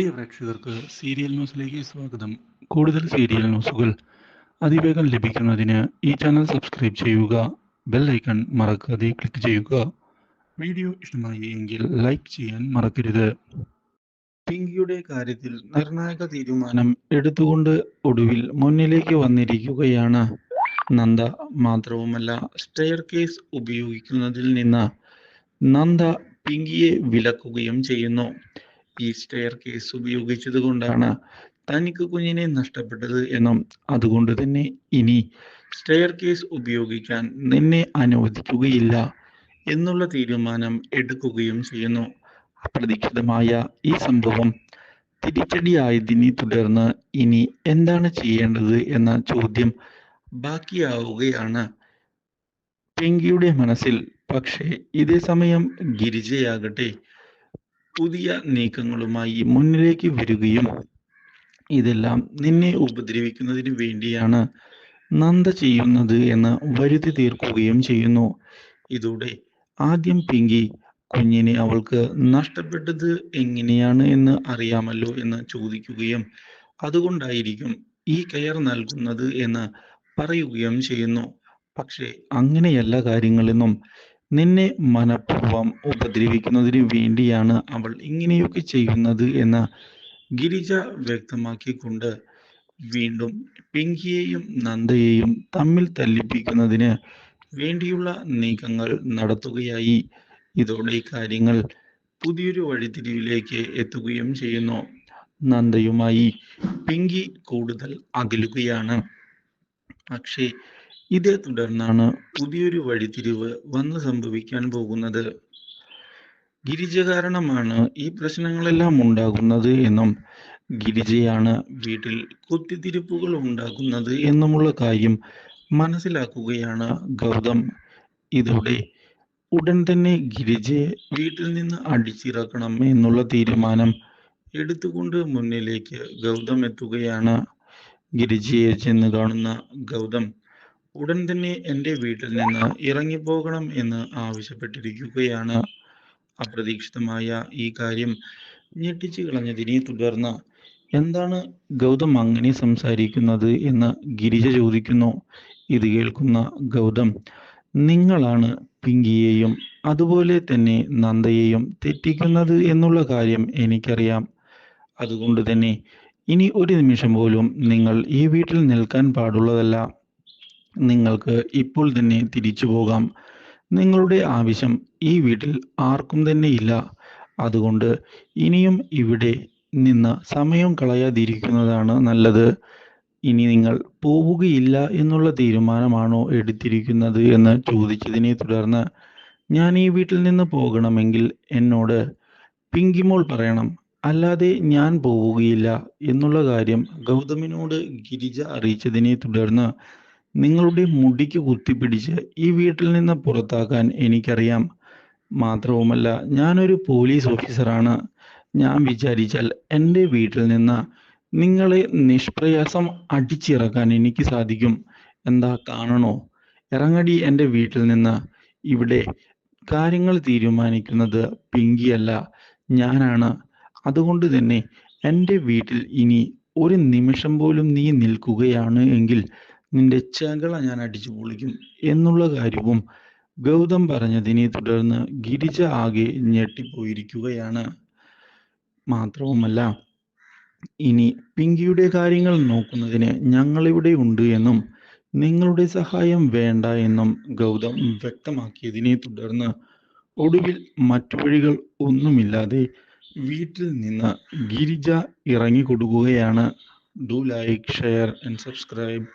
പ്രിയ പ്രേക്ഷകർക്ക് സീരിയൽ ന്യൂസിലേക്ക് സ്വാഗതം. കൂടുതൽ സീരിയൽ ന്യൂസുകൾ അതിവേഗം ലഭിക്കുന്നതിന് ഈ ചാനൽ സബ്സ്ക്രൈബ് ചെയ്യുക ബെൽ ഐക്കൺ മറക്കാതെ ക്ലിക്ക് ചെയ്യുക. വീഡിയോ ഇഷ്ടമായി എങ്കിൽ ലൈക്ക് ചെയ്യാൻ മറക്കരുത്. പിങ്കിയുടെ കാര്യത്തിൽ നിർണായക തീരുമാനം എടുത്തുകൊണ്ട് ഒടുവിൽ മുന്നിലേക്ക് വന്നിരിക്കുകയാണ്. നന്ദ മാത്രവുമല്ല സ്റ്റെയർ കേസ് ഉപയോഗിക്കുന്നതിൽ നിന്ന് നന്ദ പിങ്കിയെ വിലക്കുകയും ചെയ്യുന്നു. ഈ സ്റ്റെയർ കേസ് ഉപയോഗിച്ചത് കൊണ്ടാണ് തനിക്ക് കുഞ്ഞിനെ നഷ്ടപ്പെട്ടത് എന്നും അതുകൊണ്ട് തന്നെ ഇനി സ്റ്റെയർ കേസ് ഉപയോഗിക്കാൻ നിന്നെ അനുവദിക്കുകയില്ല എന്നുള്ള തീരുമാനം എടുക്കുകയും ചെയ്യുന്നു. അപ്രതീക്ഷിതമായ ഈ സംഭവം തിരിച്ചടിയായതിനെ തുടർന്ന് ഇനി എന്താണ് ചെയ്യേണ്ടത് എന്ന ചോദ്യം ബാക്കിയാവുകയാണ്. പിങ്കിയുടെ മനസ്സിൽ പക്ഷേ ഇതേ സമയം ഗിരിജയാകട്ടെ. പുതിയ നീക്കങ്ങളുമായി മുന്നിലേക്ക് വരികയും ഇതെല്ലാം നിന്നെ ഉപദ്രവിക്കുന്നതിന് വേണ്ടിയാണ് നന്ദ ചെയ്യുന്നത് എന്ന് വരുത്തി തീർക്കുകയും ചെയ്യുന്നു. ഇതോടെ ആദ്യം പിങ്കി കുഞ്ഞിനെ അവൾക്ക് നഷ്ടപ്പെട്ടത് എങ്ങനെയാണ് എന്ന് അറിയാമല്ലോ എന്ന് ചോദിക്കുകയും അതുകൊണ്ടായിരിക്കും ഈ കെയർ നൽകുന്നത് എന്ന് പറയുകയും ചെയ്യുന്നു. പക്ഷേ അങ്ങനെയല്ല കാര്യങ്ങളെന്നും നിന്നെ മനഃപൂർവം ഉപദ്രവിക്കുന്നതിന് വേണ്ടിയാണ് അവൾ ഇങ്ങനെയൊക്കെ ചെയ്യുന്നത് എന്ന് ഗിരിജ വ്യക്തമാക്കിക്കൊണ്ട് വീണ്ടും പിങ്കിയെയും നന്ദയെയും തമ്മിൽ തല്ലിപ്പിക്കുന്നതിന് വേണ്ടിയുള്ള നീക്കങ്ങൾ നടത്തുകയായി. ഇതോടെ കാര്യങ്ങൾ പുതിയൊരു വഴിതിരിവിലേക്ക് എത്തുകയും ചെയ്യുന്നു. നന്ദയുമായി പിങ്കി കൂടുതൽ അകലുകയാണ്. പക്ഷേ ഇതേ തുടർന്നാണ് പുതിയൊരു വഴിത്തിരിവ് വന്ന് സംഭവിക്കാൻ പോകുന്നത്. ഗിരിജ കാരണമാണ് ഈ പ്രശ്നങ്ങളെല്ലാം ഉണ്ടാകുന്നത് എന്നും ഗിരിജയാണ് വീട്ടിൽ കുത്തിത്തിരിപ്പുകൾ ഉണ്ടാകുന്നത് എന്നുമുള്ള കാര്യം മനസ്സിലാക്കുകയാണ് ഗൗതം. ഇതോടെ ഉടൻ തന്നെ ഗിരിജയെ വീട്ടിൽ നിന്ന് അടിച്ചിറക്കണം എന്നുള്ള തീരുമാനം എടുത്തുകൊണ്ട് മുന്നിലേക്ക് ഗൗതം എത്തുകയാണ്. ഗിരിജയെ ചെന്ന് കാണുന്ന ഗൗതം ഉടൻ തന്നെ എന്റെ വീട്ടിൽ നിന്ന് ഇറങ്ങിപ്പോകണം എന്ന് ആവശ്യപ്പെട്ടിരിക്കുകയാണ്. അപ്രതീക്ഷിതമായ ഈ കാര്യം ഞെട്ടിച്ചു കളഞ്ഞതിനെ തുടർന്ന് എന്താണ് ഗൗതം അങ്ങനെ സംസാരിക്കുന്നത് എന്ന് ഗിരിജ ചോദിക്കുന്നു. ഇത് കേൾക്കുന്ന ഗൗതം നിങ്ങളാണ് പിങ്കിയെയും അതുപോലെ തന്നെ നന്ദയെയും തെറ്റിക്കുന്നത് എന്നുള്ള കാര്യം എനിക്കറിയാം. അതുകൊണ്ട് തന്നെ ഇനി ഒരു നിമിഷം പോലും നിങ്ങൾ ഈ വീട്ടിൽ നിൽക്കാൻ പാടുള്ളതല്ല. നിങ്ങൾക്ക് ഇപ്പോൾ തന്നെ തിരിച്ചു പോകാം. നിങ്ങളുടെ ആവശ്യം ഈ വീട്ടിൽ ആർക്കും തന്നെ ഇല്ല. അതുകൊണ്ട് ഇനിയും ഇവിടെ നിന്ന് സമയം കളയാതിരിക്കുന്നതാണ് നല്ലത്. ഇനി നിങ്ങൾ പോവുകയില്ല എന്നുള്ള തീരുമാനമാണോ എടുത്തിരിക്കുന്നത് എന്ന് ചോദിച്ചതിനെ തുടർന്ന് ഞാൻ ഈ വീട്ടിൽ നിന്ന് പോകണമെങ്കിൽ എന്നോട് പിങ്കിമോൾ പറയണം. അല്ലാതെ ഞാൻ പോവുകയില്ല എന്നുള്ള കാര്യം ഗൗതമിനോട് ഗിരിജ അറിയിച്ചതിനെ തുടർന്ന് നിങ്ങളുടെ മുടിക്ക് കുത്തിപ്പിടിച്ച് ഈ വീട്ടിൽ നിന്ന് പുറത്താക്കാൻ എനിക്കറിയാം. മാത്രവുമല്ല ഞാനൊരു പോലീസ് ഓഫീസറാണ് ഞാൻ വിചാരിച്ചാൽ എന്റെ വീട്ടിൽ നിന്ന് നിങ്ങളെ നിഷ്പ്രയാസം അടിച്ചിറക്കാൻ എനിക്ക് സാധിക്കും. എന്താ കാണണോ? ഇറങ്ങടി എന്റെ വീട്ടിൽ നിന്ന്. ഇവിടെ കാര്യങ്ങൾ തീരുമാനിക്കുന്നത് പിങ്കിയല്ല ഞാനാണ്. അതുകൊണ്ട് തന്നെ എന്റെ വീട്ടിൽ ഇനി ഒരു നിമിഷം പോലും നീ നിൽക്കുകയാണ് എങ്കിൽ നിന്റെ ചകള ഞാൻ അടിച്ചു പൊളിക്കും എന്നുള്ള കാര്യവും ഗൗതം പറഞ്ഞതിനെ തുടർന്ന് ഗിരിജ ആകെ ഞെട്ടിപ്പോയിരിക്കുകയാണ്. മാത്രവുമല്ല ഇനി പിങ്കിയുടെ കാര്യങ്ങൾ നോക്കുന്നതിന് ഞങ്ങളിവിടെ ഉണ്ട് എന്നും നിങ്ങളുടെ സഹായം വേണ്ട എന്നും ഗൗതം വ്യക്തമാക്കിയതിനെ തുടർന്ന് ഒടുവിൽ മറ്റു വഴികൾ ഒന്നുമില്ലാതെ വീട്ടിൽ നിന്ന് Girija ഇറങ്ങിക്കൊടുക്കുകയാണ്. Do like share and subscribe